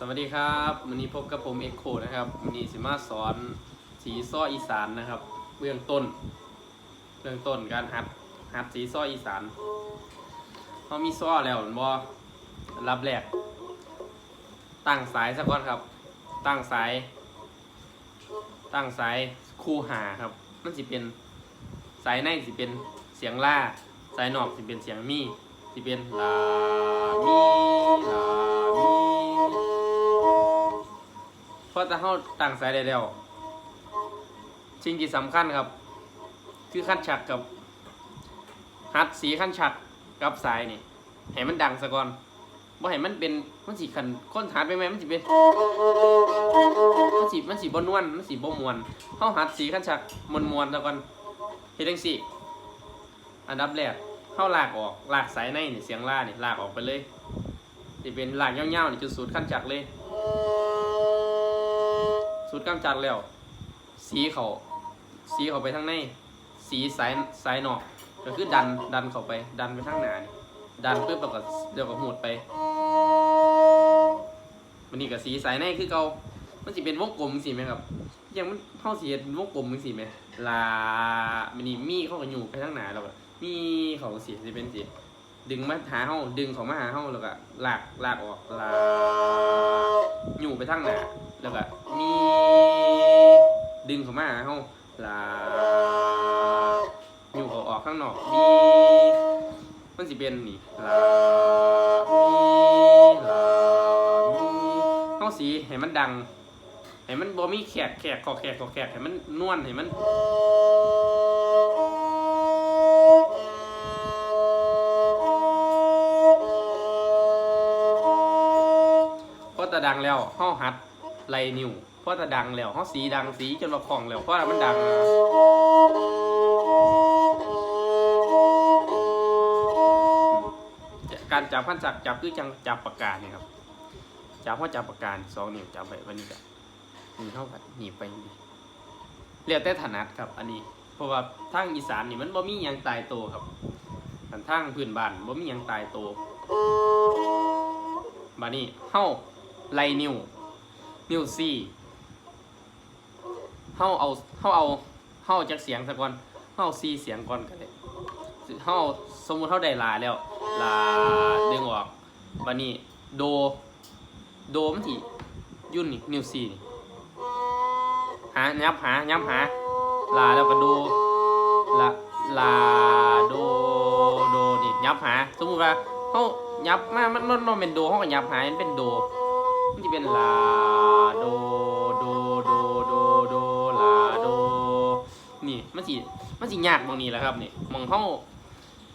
สวัสดีครับวันนี้พบกับผมเอ็กโคนะครับวันนี้สิมาสอนสีซ้ออีสานนะครับ เบื้องต้น เบื้องต้นการหัดหัดสีซ้ออีสานเขามีซ้อแล้วบ่รับแรกตั้งสายสักก่อนครับ ตั้งสาย ตั้งสายคู่หาครับ มันสิเป็นสายในสิเป็นเสียงล่า สายนอกสิเป็นเสียงมีสิเป็นลามีลา ราะถ้าเขาตั้งสายได้แล้วสิ่งที่สำคัญครับ คือขั้นฉักกับฮัดสีขั้นฉักกับสายนี่ให้มันดังซะก่อนบ่ให้มันเป็นมันสิขันค้นหัดไปไหมมันสิเป็นมันสิมันสิบ่นวลมันสิบ่มวนเฮาหัดสีขั้นฉักมวนมวนซะก่อนเฮ็ดจังซี่ อันดับแรกเฮาลากออกลากสายในนี่เสียงล่านี่ลากออกไปเลยสิเป็นลากยาวๆนี่จุดสูตรขั้นฉักเลย สูตรกำจัดแล้ว สีเขาสีเขาไปทางใน สีสายสายนอกก็คือดันดันเขาไป ดันไปทางหนานี่ดันปุ๊บแล้วก็เดี๋ยวก็หูดไปมันนี่กับสีสายในคือเก่ามันสิเป็นวงกลมสิไหมครับยังมันเข้าสีเป็นวงกลมสิไหมลามันนี่มีเข้ากับอยู่ไปทางหนาแล้วก็มีเขาสีสิเป็นสีดึงมาหาเฮาดึงเขามาหาเฮาแล้วก็ลากลากออกลาอยู่ไปทางหนาแล้วก็มี ดึงเข้ามาหาเฮาลาอยู่เขาออกข้างนอกมีมันสิเป็นนี่ลามีลามีเฮาสีให้มันดังให้มันบ่มีแขกแขกขอแขกขอแขกให้มันนวลให้มันพอแตะดังแล้วเฮาหัดไลนิ้ว พราะถ้าดังแล้วเขาสีดังสีจนว่าคล่องแล้วเพราะมันดังการจับพันจักจับคือจังจับปากกาเนี่ยครับจับเพราะจับปากกาศสองนิ้วจับไปวันนี้ก็นี่เท่ากับหนีบไปเรียกแต่ถนัดครับ อันนี้ เพราะว่าทางอีสานนี่มันบ่มียังตายโตครับอันทางพื้นบ้านบ่มียังตายโตัวบานี้เฮาไลนิ้วนิ้วซี่ เฮาเอาเฮาเอาเฮาจากเสียงซะก่อนเฮาเอาซีเสียงก่อนก็ได้เฮาสมมุติเฮาได้ลาแล้วลาดึงออกบัดนี้โด โดมันสิยุ่นนี่นิ้วซีนี่หายับหายับหาลาแล้วก็โดลาลาโดโดนี่ยับหา สมมุติว่าเฮายับมามันมันมันเป็นโดเฮาก็ยับหามันเป็นโดมันจะเป็นลาโด นี่มันสิมันสิยากตรงนี้แหละครับนี่มองเขา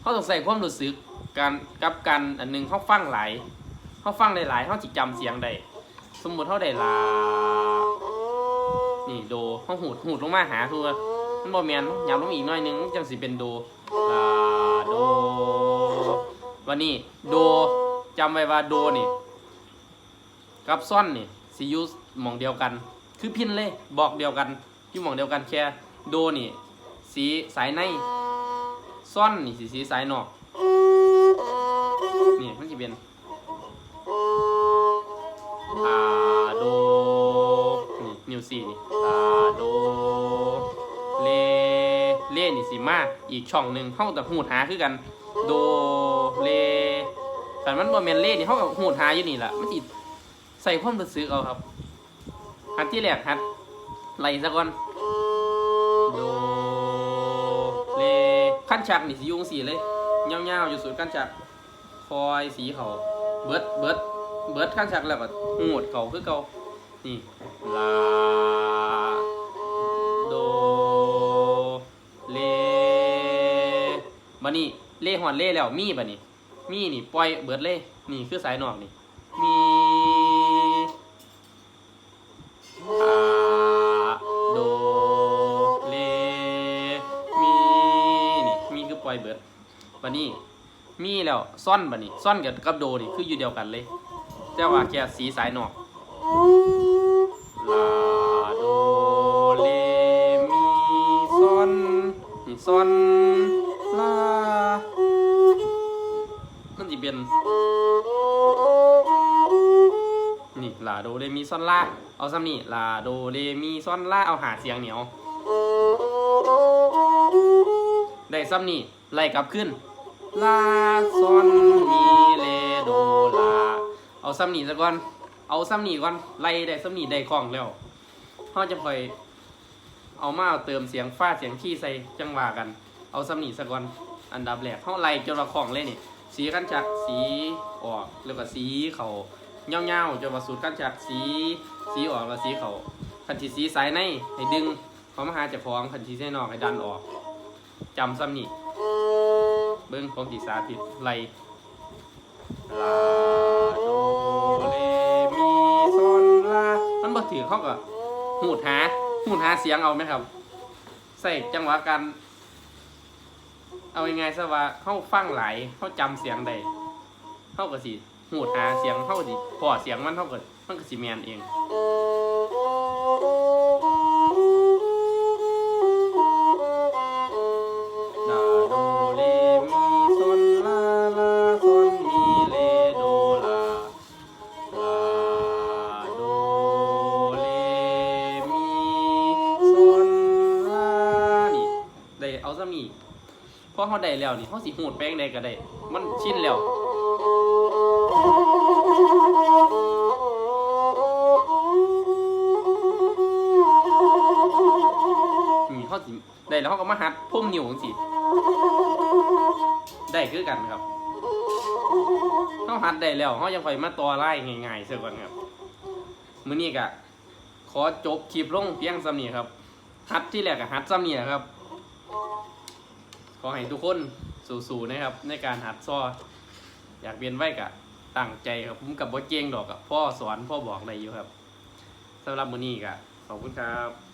เขาต้องใส่ความรู้สึกการกับการอันหนึงเขาฟังหลายเขาฟังได้หลายเขาจิจำเสียงได้สมมติเขาได้ลานี่โดเขาหูดหูดลงมาหาทัวมันบ่แมนยาวลงอีกหน่อยหนึงจังสิเป็นโดลาโดวันนี้โดจำไว้ว่าโดนี่กับซ่อนนี่สิยูมองเดียวกัน คือพินเลยบอกเดียวกันอยู่มองเดียวกันแค่ โดนี่ สีสายในซ่อนนี่สีสีสายนอกนี่มันจะเป็นอาโดนี่นิวซีนี่อาโดเลเลนี่สิมาอีกช่องหนึ่งเข้าแต่หูดหาคือกัน โดเลแต่มันบ่แมนเลนี่เขากับหูดหาอยู่นี่แหละมันสิใส่ความรู้สึกเอาครับหัดที่แรกหัดไหลซะก่อน ขั้นชักนี่สิอยุงสีเลยเงาวๆอยู่สุดขั้นชักคอยสีเขาเบิดเบิดเบิดขั้นชักแล้วก็หูดเขาคือเขานี่ลาโดเลบันนี้เล่หอนเล่แล้วมีบันนี้มีนี่ปล่อยเบิดเล่นี่คือสายนอกนี่ บันนี้มีแล้วซ่อนบันนี้ซ่อนกับกับโดนี่คืออยู่เดียวกันเลย แต่ว่าแค่สีสายนอกลาโดเลมีซ่อนนี่ซ่อนลามันจะเป็นนี่ลาโดเรมีซอนลาเอาซ้ำนี่ลาโดเรมีซอนลาเอาหาเสียงเหนียวได้ซ้ำนี่ไล่กลับขึ้น ลาซอนมีเลโดลา เอาซ้ำหนีซะก่อน เอาซ้ำหนีก่อน ไล่ได้ซ้ำหนีได้คล่องแล้วเขาจะคอย เอามาเติมเสียงฟ้าเสียงขี้ใส่จังหวะกัน เอาซ้ำหนีซะก่อน อันดับแรกเขาไล่จนละคล่องเลยนี่ สีกันจากสีออกแล้วก็สีเขาเงาๆจนว่าสูตรกันจากสีสีออกแล้วสีเขาคันทีสีสายในให้ดึงเขามาหาเจ้าของคันที่ใส่นอกให้ดันออกจำซ้ำนี่ เบิ้งผมสีสาธิตไล่ลาโดเรมีซอนลา มันบ่ถือเขาก็หูดหาหูดหาเสียงเอาไหมครับ ใส่จังหวะการเอายังไงซะว่าเข้าฟังหลายเข้าจำเสียงได้เข้ากับสิหูดหาเสียงเข้ากับสิพอเสียงมันเข้ากับมันก็สิแมนเอง อเขาได้แล้วนี่เขาสิหูดแป้งได้ก็ได้ มันชินแล้วนี่เขาสิได้แล้วเขาก็มาหัดพุ่มนิ้วจังสิได้คือกันครับเขาหัดได้แล้วเขายังคอยมาต่อไล่ง่ายๆเสียก่อนครับมื้อนี้ก็ขอจบคลิปลงเพียงซ้ำนี้ครับหัดที่แรกก็หัดซ้ำนี้ครับ ขอให้ทุกคนสู้ๆนะครับ ในการหัดซ้ออยากเรียนไว้กะตั้งใจครับผมกับบ่เก่งดอกกับพ่อสอนพ่อบอกอะไรอยู่ครับสำหรับมื้อนี้กะขอบคุณครับ